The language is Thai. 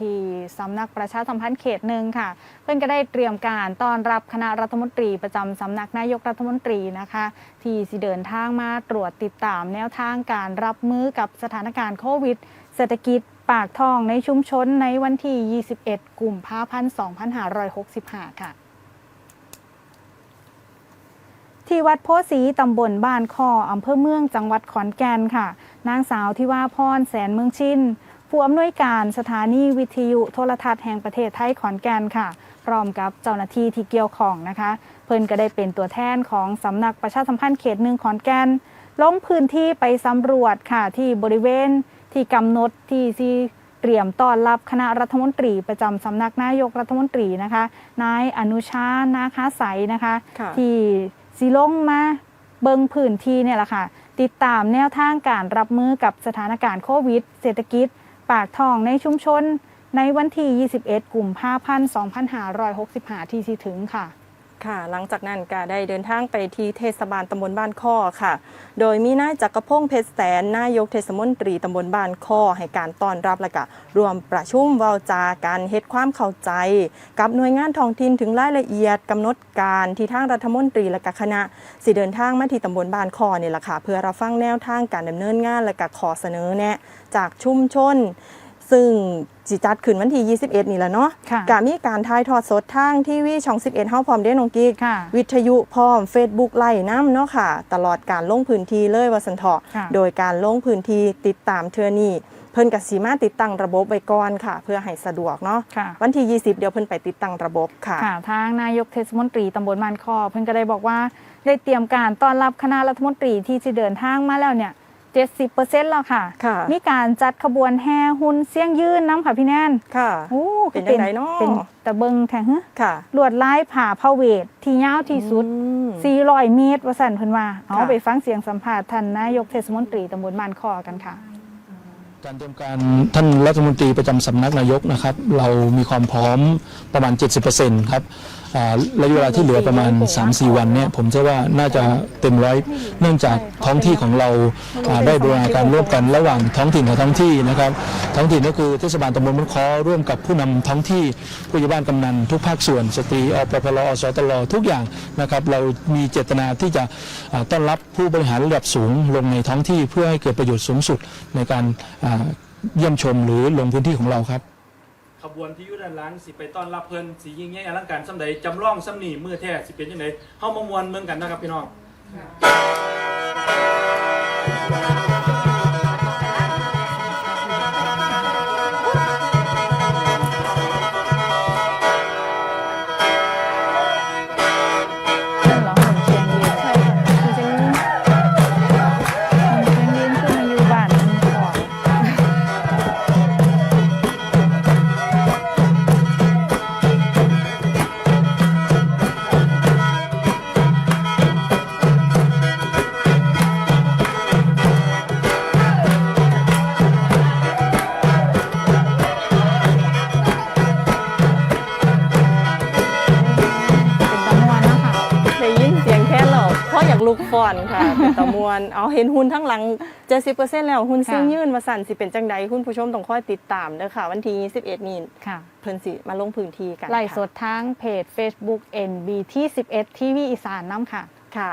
ที่สำนักประชาสัมพันธ์เขตหนึ่งค่ะ เพื่อนก็ได้เตรียมการต้อนรับคณะรัฐมนตรีประจำสำนักนายกรัฐมนตรีนะคะ ที่สิเดินทางมาตรวจติดตามแนวทางการรับมือกับสถานการณ์โควิด เศรษฐกิจปากท้องในชุมชนในวันที่ 21 กุมภาพันธ์ 2565 ค่ะที่วัดโพสีตำบลบ้านคออำเภอเมืองจังหวัดขอนแก่นค่ะ นางสาวที่ว่าพรแสนเมืองชิน ผู้อำนวยการสถานีวิทยุโทรทัศน์แห่งประเทศไทยขอนแก่นค่ะ พร้อมกับเจ้าหน้าที่ที่เกี่ยวข้องนะคะ เพิ่นก็ได้เป็นตัวแทนของสำนักประชาสัมพันธ์เขตหนึ่งขอนแก่นลงพื้นที่ไปสำรวจค่ะที่บริเวณที่กำหนดที่ที่เตรียมต้อนรับคณะรัฐมนตรีประจำสำนักนายกรัฐมนตรีนะคะ นายอนุชานาคาใสนะคะค่ะที่สิลงมาเบิงพื้นที่เนี่ยแหละค่ะ ติดตามแนวทางการรับมือกับสถานการณ์โควิด เศรษฐกิจ ปากทองในชุมชน ในวันที่ 21กลุ่มภาพันธ์2565 ที่สิถึงค่ะ ค่ะ หลังจากนั้นก็ได้เดินทางไปที่เทศบาลตำบลบ้านข้อค่ะ โดยมีนายจักรพงษ์เพชรแสนนายกเทศมนตรีตำบลบ้านข้อให้การต้อนรับและก็รวมประชุมเว้าจากันเฮ็ดความเข้าใจ กับหน่วยงานท้องถิ่นถึงรายละเอียดกำหนดการที่ทางรัฐมนตรีและก็คณะ สิเดินทางมาที่ตำบลบ้านคอนี่แหละค่ะเพื่อรับฟังแนวทางการดำเนินงานและก็ขอเสนอแนะจากชุมชน ซึ่งจิจัดขึ้นวันที่ 21 นี่แหละเนาะค่ะกมีการถ่ายทอดสดทางทีวีช่อง 11เฮาพร้อมเด้น้องกิ๊กค่ะวิทยุพร้อม Facebook ไล่น้ำเนาะค่ะ ตลอดการลงพื้นที่เลยว่าสันเถาะค่ะ โดยการลงพื้นที่ติดตามเทือนี่เพิ่นกับสีมาติดตั้งระบบไว้ก่อนค่ะ เพื่อให้สะดวกเนาะค่ะ วันที่ 20 เดี๋ยวเพิ่นไปติดตั้งระบบค่ะ ค่ะทางนายกเทศมนตรีตำบลบ้านคอเพิ่นก็ได้บอกว่าได้เตรียมการต้อนรับคณะรัฐมนตรีที่จะเดินทางมาแล้วเนี่ย 70%แล้วค่ะ ค่ะมีการจัดขบวนแห่หุ่นเสียงยืนน้ำค่ะพี่แนนค่ะ โอ้เป็นจังไดเนาะ เป็นตะเบิงแทงฮะค่ะ ลวดลายผ่าพาเวท ที่ยาวที่สุดอืม400 เมตรว่าสั่นเพิ่นว่าเอาค่ะไปฟังเสียงสัมภาษณ์ท่านนายกเทศมนตรีตำบลบ้านคอกันค่ะ การเตรียมการท่านรัฐมนตรีประจำสำนักนายกนะครับ เรามีความพร้อมประมาณ 70%ครับอ่าระยะเวลาที่เหลือประมาณ 3-4 วันเนี่ยผมเชื่อว่าน่าจะเต็มร้อยเนื่องจากท้องที่ของเราอ่าได้บูรณาการร่วมกันระหว่างท้องถิ่นกับท้องที่นะครับ ท้องถิ่นก็คือเทศบาลตำบลมันคอร่วมกับผู้นำท้องที่ผู้ใหญ่บ้านกำนันทุกภาคส่วน สตรีอปพลอสตลทุกอย่างนะครับเรามีเจตนาที่จะต้อนรับผู้บริหารระดับสูงลงในท้องที่เพื่อให้เกิดประโยชน์สูงสุดในการเยี่ยมชมหรือลงพื้นที่ของเราครับขบวนที่อยู่ด้านหลังสิไปต้อนรับเพิ่นสิยิ่งใหญ่อลังการสำใดจำลองสำนีมือแท้สิเป็นจังไดเฮามามวนเมืองกันนะครับพี่น้อง ลุกฟอนค่ะเป็นตะมวนเอาเห็นหุ่นทั้งหลัง 70%แล้วหุ่นซึ่งค่ะยื่นมาสั่นสิเป็นจังใดคุณผู้ชมต้องคอยติดตามเด้อค่ะ วันที่21นี้ค่ะ เพิ่นสิมาลงพื้นที่กันไล่ค่ะสดทางเพจ Facebook NB ที่11ทีวีอีสานน้ำค่ะค่ะ